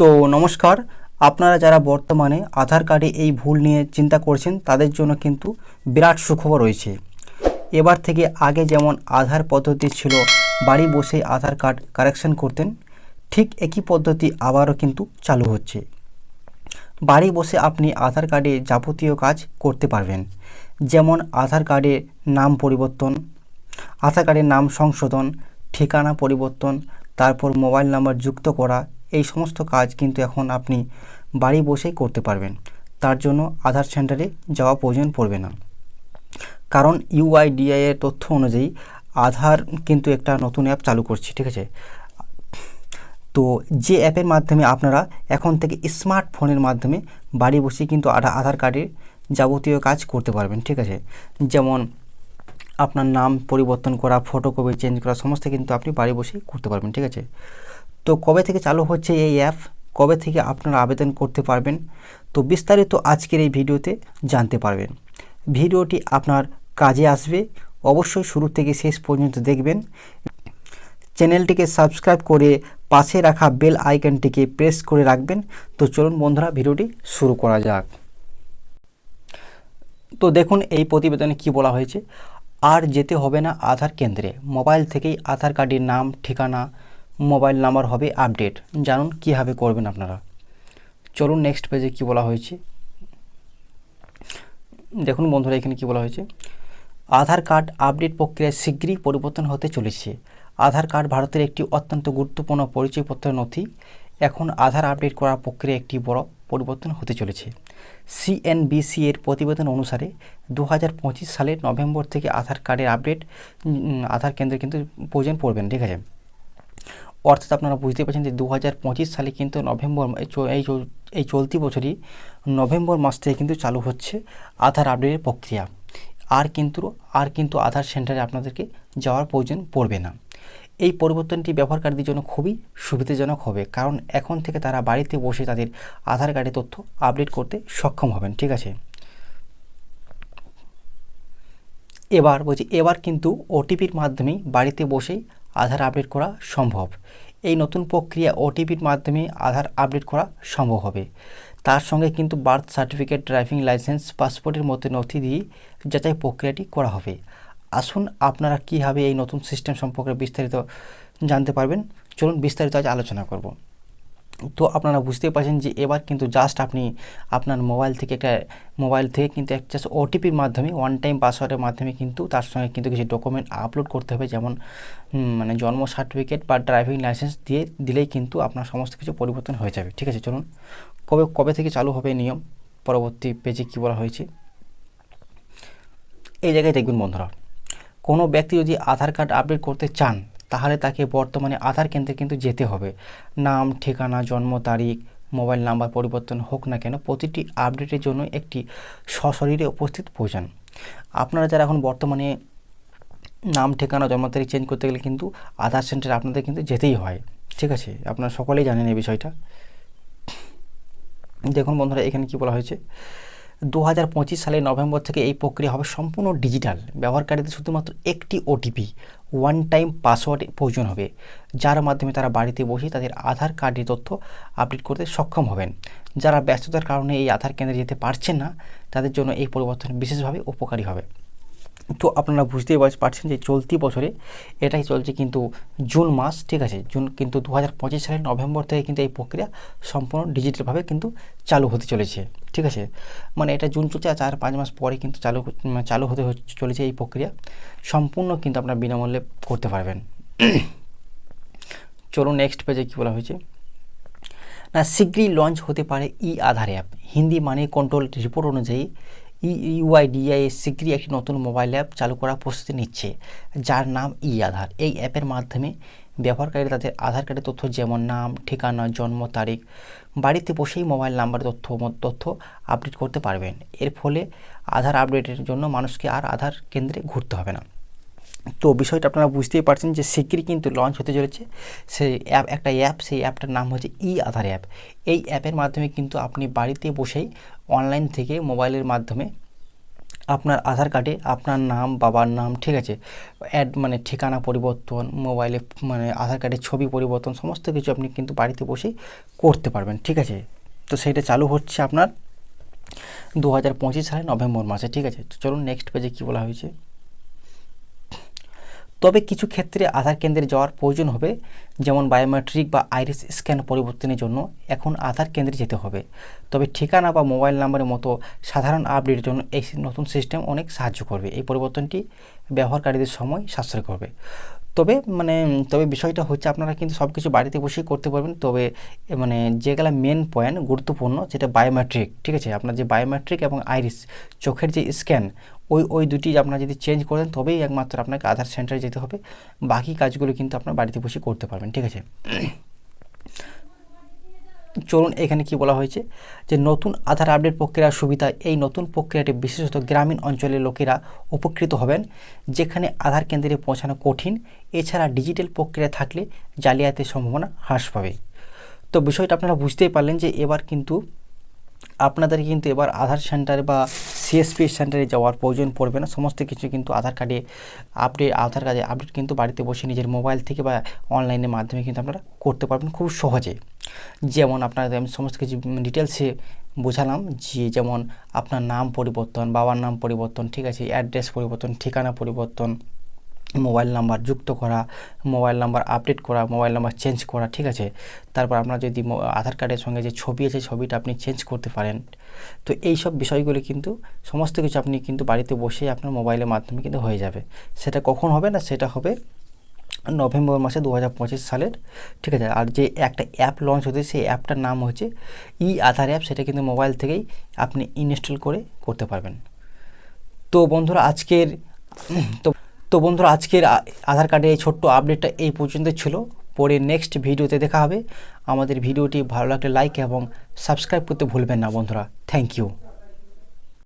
তো নমস্কার, আপনারা যারা বর্তমানে আধার কার্ডে এই ভুল নিয়ে চিন্তা করছেন, তাদের জন্য কিন্তু বিরাট সুখবর রয়েছে। এবার থেকে আগে যেমন আধার পদ্ধতি ছিল, বাড়ি বসে আধার কার্ড কারেকশন করতেন, ঠিক একই পদ্ধতি আবারও কিন্তু চালু হচ্ছে। বাড়ি বসে আপনি আধার কার্ডে যাবতীয় কাজ করতে পারবেন, যেমন আধার কার্ডের নাম পরিবর্তন, আধার কার্ডের নাম সংশোধন, ঠিকানা পরিবর্তন, তারপর মোবাইল নাম্বার যুক্ত করা এই সমস্ত কাজ কিন্তু এখন আপনি বাড়ি বসেই করতে পারবেন। তার জন্য আধার সেন্টারে যাওয়া প্রয়োজন পড়বে না। কারণ ইউআইডিআই এর তথ্য অনুযায়ী আধার কিন্তু একটা নতুন অ্যাপ চালু করছে, ঠিক আছে? তো যে অ্যাপের মাধ্যমে আপনারা এখন থেকে স্মার্টফোনের মাধ্যমে বাড়ি বসে কিন্তু আধা- আধার কার্ডের যাবতীয় কাজ করতে পারবেন, ঠিক আছে? যেমন আপনার নাম পরিবর্তন করা ফটোকপি চেঞ্জ করা, সমস্ত কিন্তু আপনি বাড়ি বসেই করতে পারবেন, ঠিক আছে? তো কবে থেকে চালু হচ্ছে এই অ্যাপ কবে থেকে আপনারা আবেদন করতে পারবেন? তো বিস্তারিত আজকের এই ভিডিওতে জানতে পারবেন। ভিডিওটি আপনার কাজে আসবে। অবশ্যই শুরু থেকে শেষ পর্যন্ত দেখবেন। চ্যানেলটিকে সাবস্ক্রাইব করে পাশে রাখা বেল আইকনটিকে প্রেস করে রাখবেন। তো চলুন বন্ধুরা, ভিডিওটি শুরু করা যাক। তো দেখুন, এই প্রতিবেদনে কি বলা হয়েছে? আর যেতে হবে না আধার কেন্দ্রে। মোবাইল থেকেই আধার কার্ডের নাম, ঠিকানা মোবাইল নাম্বার হবে আপডেট। জানুন কীভাবে করবেন আপনারা। চলুন নেক্সট পেজে কি বলা হয়েছে। দেখুন বন্ধুরা, এখানে কি বলা হয়েছে? আধার কার্ড আপডেট প্রক্রিয়ায় শীঘ্রই পরিবর্তন হতে চলেছে। আধার কার্ড ভারতের একটি অত্যন্ত গুরুত্বপূর্ণ পরিচয়পত্র নথি। এখন আধার আপডেট করার প্রক্রিয়া একটি বড় পরিবর্তন হতে চলেছে। সিএনবিসি এর প্রতিবেদন অনুসারে দু হাজার পঁচিশ সালের নভেম্বর থেকে আধার কার্ডের আপডেট আধার কেন্দ্রে কিন্তু প্রয়োজন পড়বেন ঠিক আছে? অর্থাৎ আপনারা বুঝতে পারছেন যে দু হাজার পঁচিশ সালে কিন্তু নভেম্বর এই এই চলতি বছরই নভেম্বর মাস থেকে কিন্তু চালু হচ্ছে আধার আপডেটের প্রক্রিয়া। আর কিন্তু আর কিন্তু আধার সেন্টারে আপনাদেরকে যাওয়ার প্রয়োজন পড়বে না। এই পরিবর্তনটি ব্যবহারকারীদের জন্য খুবই সুবিধাজনক হবে, কারণ এখন থেকে তারা বাড়িতে বসে তাদের আধার কার্ডের তথ্য আপডেট করতে সক্ষম হবেন, ঠিক আছে? এবার বলছি, এবার কিন্তু ওটিপির মাধ্যমেই বাড়িতে বসেই আধার আপডেট করা সম্ভব। এই নতুন প্রক্রিয়া ওটিপির মাধ্যমে আধার আপডেট করা সম্ভব হবে। তার সঙ্গে কিন্তু বার্থ সার্টিফিকেট, ড্রাইভিং লাইসেন্স, পাসপোর্টের মতো নথি দিয়ে যাচাই প্রক্রিয়াটি করা হবে। আসুন আপনারা কীভাবে এই নতুন সিস্টেম সম্পর্কে বিস্তারিত জানতে পারবেন। চলুন বিস্তারিত আজ আলোচনা করব। তো আপনারা বুঝতেই পারছেন যে এবার কিন্তু জাস্ট আপনি আপনার মোবাইল থেকে একটা মোবাইল থেকে কিন্তু একটা জাস্ট ওটিপির মাধ্যমে ওয়ান টাইম পাসওয়ার্ডের মাধ্যমে কিন্তু তার সঙ্গে কিন্তু কিছু ডকুমেন্ট আপলোড করতে হবে। যেমন মানে জন্ম সার্টিফিকেট বা ড্রাইভিং লাইসেন্স দিয়ে দিলেই কিন্তু আপনার সমস্ত কিছু পরিবর্তন হয়ে যাবে। ঠিক আছে, চলুন। কবে কবে থেকে চালু হবে নিয়ম? পরবর্তী পেজে কী বলা হয়েছে? এই জায়গায় দেখবেন বন্ধুরা, কোনো ব্যক্তি যদি আধার কার্ড আপডেট করতে চান তাহলে তাকে বর্তমানে আধার কেন্দ্রে কিন্তু যেতে হবে। নাম, ঠিকানা, জন্ম তারিখ, মোবাইল নাম্বার পরিবর্তন হোক না কেন, প্রতিটি আপডেটের জন্য একটি সশরীরে উপস্থিত প্রয়োজন। আপনারা যারা এখন বর্তমানে নাম, ঠিকানা, জন্ম তারিখ চেঞ্জ করতে গেলে কিন্তু আধার সেন্টারে আপনাদের কিন্তু যেতেই হয়। ঠিক আছে? আপনারা সকলেই জানেন এই বিষয়টা। দেখুন বন্ধুরা, এখানে কি বলা হয়েছে? দু হাজার পঁচিশ সালের নভেম্বর থেকে এই প্রক্রিয়া হবে সম্পূর্ণ ডিজিটাল। ব্যবহারকারীদের শুধুমাত্র একটি ওটিপি ওয়ান টাইম পাসওয়ার্ড প্রয়োজন হবে, যার মাধ্যমে তারা বাড়িতে বসে তাদের আধার কার্ডের তথ্য আপডেট করতে সক্ষম হবেন। যারা ব্যস্ততার কারণে এই আধার কেন্দ্রে যেতে পারছেন না, তাদের জন্য এই পরিবর্তন বিশেষভাবে উপকারী হবে। তো আপনারা বুঝতেই পার- পারছেন যে চলতি বছরে এটাই চলছে কিন্তু জুন মাস, ঠিক আছে? জুন কিন্তু দু হাজার পঁচিশ সালের নভেম্বর থেকে কিন্তু এই প্রক্রিয়া সম্পূর্ণ ডিজিটালভাবে কিন্তু চালু হতে চলেছে, ঠিক আছে? মানে এটা জুন চলছে আর চার পাঁচ মাস পরে কিন্তু চালু চালু হতে চলেছে এই প্রক্রিয়া। সম্পূর্ণ কিন্তু আপনার বিনামূল্যে করতে পারবেন। চলুন নেক্সট পেজে কী বলা হয়েছে? না, শীঘ্রই লঞ্চ হতে পারে ই আধার অ্যাপ হিন্দি মানে কন্ট্রোল রিপোর্ট অনুযায়ী ইউআইডিআই শীঘ্রই একটি নতুন মোবাইল অ্যাপ চালু করার প্রস্তুতি নিচ্ছে, যার নাম ই আধার এই অ্যাপের মাধ্যমে ব্যবহারকারীরা তাদের আধার কার্ডের তথ্য যেমন নাম, ঠিকানা, জন্ম, তারিখ, বাড়িতে বসেই মোবাইল নাম্বার তথ্য তথ্য আপডেট করতে পারবেন। এর ফলে আধার আপডেটের জন্য মানুষকে আর আধার কেন্দ্রে ঘুরতে হবে না। তো বিষয়টা আপনারা বুঝতেই পারছেন যে শীঘ্রই কিন্তু লঞ্চ হতে চলেছে। সেই অ্যাপ একটা অ্যাপ সেই অ্যাপটার নাম হচ্ছে ই আধার অ্যাপ এই অ্যাপের মাধ্যমে কিন্তু আপনি বাড়িতে বসেই অনলাইন থেকে মোবাইলের মাধ্যমে আপনার আধার কার্ডে আপনার নাম, বাবার নাম, ঠিক আছে? অ্যাড মানে ঠিকানা পরিবর্তন মোবাইলে মানে আধার কার্ডের ছবি পরিবর্তন, সমস্ত কিছু আপনি কিন্তু বাড়িতে বসেই করতে পারবেন, ঠিক আছে? তো সেইটা চালু হচ্ছে আপনার দু হাজার সালের নভেম্বর মাসে, ঠিক আছে? তো চলুন নেক্সট পেজে কী বলা হয়েছে? তবে কিছু ক্ষেত্রে আধার কেন্দ্রে যাওয়ার প্রয়োজন হবে, যেমন বায়োমেট্রিক বা আইরিস স্ক্যান পরিবর্তনের জন্য এখন আধার কেন্দ্রে যেতে হবে। তবে ঠিকানা বা মোবাইল নাম্বারের মতো সাধারণ আপডেটের জন্য এই নতুন সিস্টেম অনেক সাহায্য করবে। এই পরিবর্তনটি ব্যবহারকারীদের সময় সাশ্রয় করবে। তবে মানে তবে বিষয়টা হচ্ছে আপনারা কিন্তু সব কিছু বাড়িতে বসেই করতে পারবেন। তবে মানে যেগুলো মেন পয়েন্ট গুরুত্বপূর্ণ যেটা বায়োমেট্রিক ঠিক আছে? আপনার যে বায়োমেট্রিক এবং আইরিস চোখের যে স্ক্যান ওই ওই দুটি আপনারা যদি চেঞ্জ করেন তবেই একমাত্র আপনাকে আধার সেন্টারে যেতে হবে। বাকি কাজগুলো কিন্তু আপনার বাড়িতে বসে করতে পারবেন, ঠিক আছে? চলুন এখানে কি বলা হয়েছে? যে নতুন আধার আপডেট প্রক্রিয়ার সুবিধা এই নতুন প্রক্রিয়াটি বিশেষত গ্রামীণ অঞ্চলের লোকেরা উপকৃত হবেন, যেখানে আধার কেন্দ্রে পৌঁছানো কঠিন। এছাড়া ডিজিটাল প্রক্রিয়া থাকলে জালিয়াতির সম্ভাবনা হ্রাস পাবে। তো বিষয়টা আপনারা বুঝতেই পারলেন যে এবার কিন্তু আপনাদের কিন্তু এবার আধার সেন্টার বা সিএসপি সেন্টারে যাওয়ার প্রয়োজন পড়বে না। সমস্ত কিছু কিন্তু আধার কার্ডে আপডেট আধার কার্ডে আপডেট কিন্তু বাড়িতে বসে নিজের মোবাইল থেকে বা অনলাইনের মাধ্যমে কিন্তু আপনারা করতে পারবেন খুব সহজে। যেমন আপনাদের আমি সমস্ত কিছু ডিটেলসে বোঝালাম যে যেমন আপনার নাম পরিবর্তন, বাবার নাম পরিবর্তন, ঠিক আছে অ্যাড্রেস পরিবর্তন, ঠিকানা পরিবর্তন মোবাইল নাম্বার যুক্ত করা মোবাইল নাম্বার আপডেট করা মোবাইল নাম্বার চেঞ্জ করা, ঠিক আছে? তারপর আপনার যদি আধার কার্ডের সঙ্গে যে ছবি আছে, ছবিটা আপনি চেঞ্জ করতে পারেন। তো এই সব বিষয়গুলি কিন্তু সমস্ত কিছু আপনি কিন্তু বাড়িতে বসেই আপনার মোবাইলের মাধ্যমে কিন্তু হয়ে যাবে। সেটা কখন হবে না সেটা হবে নভেম্বর মাসে দু হাজার পঁচিশ সালের, ঠিক আছে? আর যে একটা অ্যাপ লঞ্চ হতে সেই অ্যাপটার নাম হচ্ছে ই আধার অ্যাপ সেটা কিন্তু মোবাইল থেকেই আপনি ইনস্টল করে করতে পারবেন। তো বন্ধুরা, আজকের, তো তো বন্ধুরা, আজকের আধার কার্ডের এই ছোট্ট আপডেটটা এই পর্যন্ত ছিল। পরে নেক্সট ভিডিওতে দেখা হবে। আমাদের ভিডিওটি ভালো লাগলে লাইক এবং সাবস্ক্রাইব করতে ভুলবেন না বন্ধুরা। Thank you